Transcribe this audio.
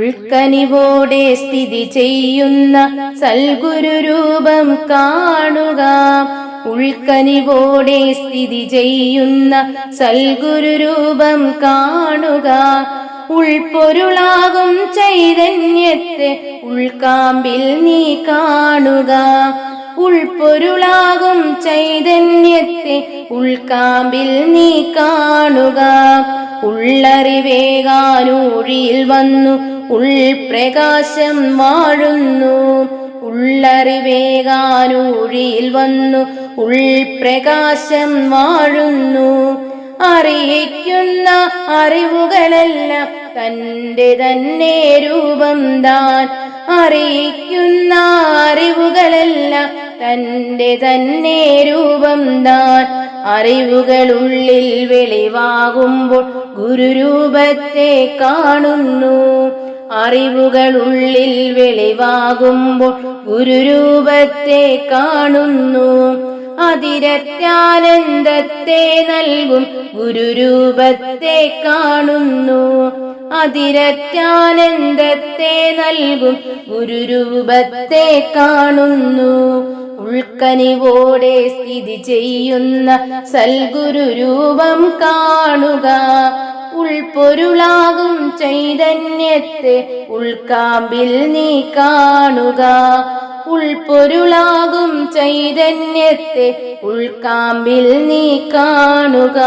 ഉൾക്കനിവോടെ സ്ഥിതി ചെയ്യുന്ന സൽഗുരു രൂപം കാണുക. ഉൾക്കനിവോടെ സ്ഥിതി ചെയ്യുന്ന സൽഗുരു രൂപം കാണുക. ഉൾപ്പൊരുളാകും ചൈതന്യത്തെ ഉൾക്കാമ്പിൽ നീ കാണുക. ഉൾപ്പൊരുളാകും ചൈതന്യത്തെ ഉൾക്കാമ്പിൽ നീ കാണുക. ഉള്ളറിവേകാനൂഴിയിൽ വന്നു ഉൾപ്രകാശം വാഴുന്നു. ഉള്ളറിവേകാനൂഴിയിൽ വന്നു. ഉൾപ്രകാശം വാഴുന്നു. അറിയിക്കുന്ന അറിവുകളെല്ലാം തന്റെ തന്നെ രൂപം താൻ. അറിയിക്കുന്ന അറിവുകളെല്ലാം തന്റെ തന്നെ രൂപം താൻ. അറിവുകളുള്ളിൽ വെളിവാകുമ്പോൾ ഗുരുരൂപത്തെ കാണുന്നു. അറിവുകളുള്ളിൽ വെളിവാകുമ്പോൾ ഗുരുരൂപത്തെ കാണുന്നു. അതിരറ്റാനന്ദത്തെ നൽകും ഗുരുരൂപത്തെ കാണുന്നു. അതിരറ്റാനന്ദത്തെ നൽകും ഗുരുരൂപത്തെ കാണുന്നു. ഉൾക്കനിവോടെ സ്ഥിതി ചെയ്യുന്ന സൽഗുരു രൂപം കാണുക. ഉൾപ്പൊരുളാകും ചൈതന്യത്തെ ഉൾക്കാമ്പിൽ നീ കാണുക. ഉൾപ്പൊരുളാകും ചൈതന്യത്തെ ഉൾക്കാമ്പിൽ നീ കാണുക.